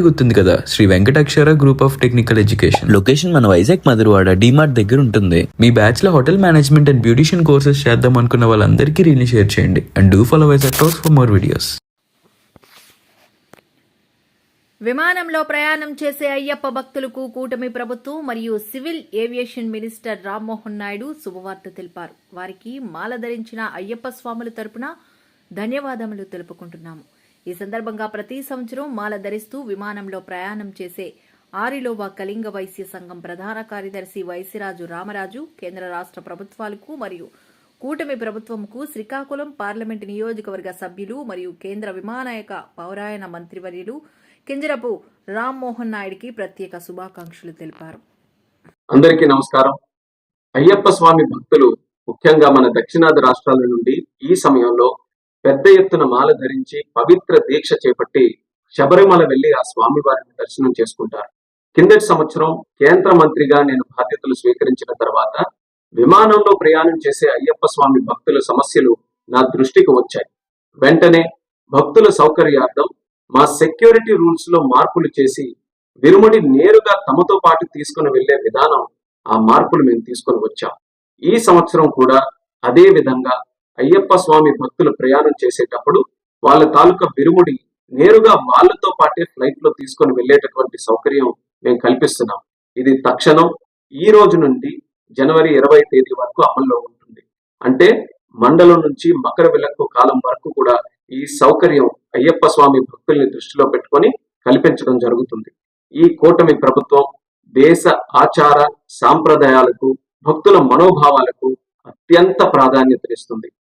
గుర్తుంది కదా. Shri Venkateswara group of technical education location మన వైజాగ్ మధురవాడ డిమార్ట్ దగ్గర ఉంటుంది. మీ బ్యాచ్లో hotel management and beautician courses చేద్దాం అనుకున్న వాళ్ళందరికీ రీల్ని షేర్ చేయండి. And do follow Vizag talks for more videos విమానంలో ప్రయాణం చేసే అయ్యప్ప భక్తులకు కూటమి ప్రభుత్వం మరియు civil aviation minister Rammohan Naidu శుభవార్త తెలిపారు. వారికి మాల ధరించిన అయ్యప్ప స్వాముల తరపున ధన్యవాదములు తెలుపుకుంటున్నాము. ఈ సందర్భంగా ప్రతి సంవత్సరం మాల ధరిస్తూ విమానంలో ప్రయాణం చేసే ఆరిలోవా కళింగ వైశ్య సంఘం ప్రధాన కార్యదర్శి వైశ్యరాజు రామరాజు కేంద్ర రాష్ట్ర ప్రభుత్వాలకు మరియు కూటమి ప్రభుత్వంకు శ్రీకాకుళం పార్లమెంటు నియోజకవర్గ సభ్యులు మరియు కేంద్ర విమానయాక పౌరాయన మంత్రివర్యులు కింజరపు రామ్మోహన్ నాయుడికి ప్రత్యేక శుభాకాంక్షలు తెలిపారు. అందరికీ నమస్కారం. అయ్యప్ప స్వామి భక్తులు ముఖ్యంగా మన దక్షిణాది రాష్ట్రాల నుండి ఈ సమయంలో పెద్ద ఎత్తున మాల ధరించి పవిత్ర దీక్ష చేపట్టి శబరిమల వెళ్ళి ఆ స్వామి వారిని దర్శనం చేసుకుంటారు. కిందటి సంవత్సరం కేంద్ర మంత్రిగా నేను బాధ్యతలు స్వీకరించిన తర్వాత విమానంలో ప్రయాణం చేసే అయ్యప్ప స్వామి భక్తుల సమస్యలు నా దృష్టికి వచ్చాయి. వెంటనే భక్తుల సౌకర్యార్థం మా సెక్యూరిటీ రూల్స్లో మార్పులు చేసి విరుముడి నేరుగా తమతో పాటు తీసుకుని వెళ్ళే విధానం ఆ మార్పులు మేము తీసుకొని వచ్చాం. ఈ సంవత్సరం కూడా అదే విధంగా అయ్యప్ప స్వామి భక్తులు ప్రయాణం చేసేటప్పుడు వాళ్ళ తాలూకా బిరుముడి నేరుగా వాళ్ళతో పాటే ఫ్లైట్లో తీసుకొని వెళ్ళేటటువంటి సౌకర్యం మేము కల్పిస్తున్నాం. ఇది తక్షణం ఈ రోజు నుండి జనవరి ఇరవై తేదీ వరకు అమల్లో ఉంటుంది. అంటే మండలం నుంచి మకర విలక్కు కాలం వరకు కూడా ఈ సౌకర్యం అయ్యప్ప స్వామి భక్తుల్ని దృష్టిలో పెట్టుకొని కల్పించడం జరుగుతుంది. ఈ కూటమి ప్రభుత్వం దేశ ఆచార సాంప్రదాయాలకు భక్తుల మనోభావాలకు అత్యంత ప్రాధాన్యతనిస్తుంది.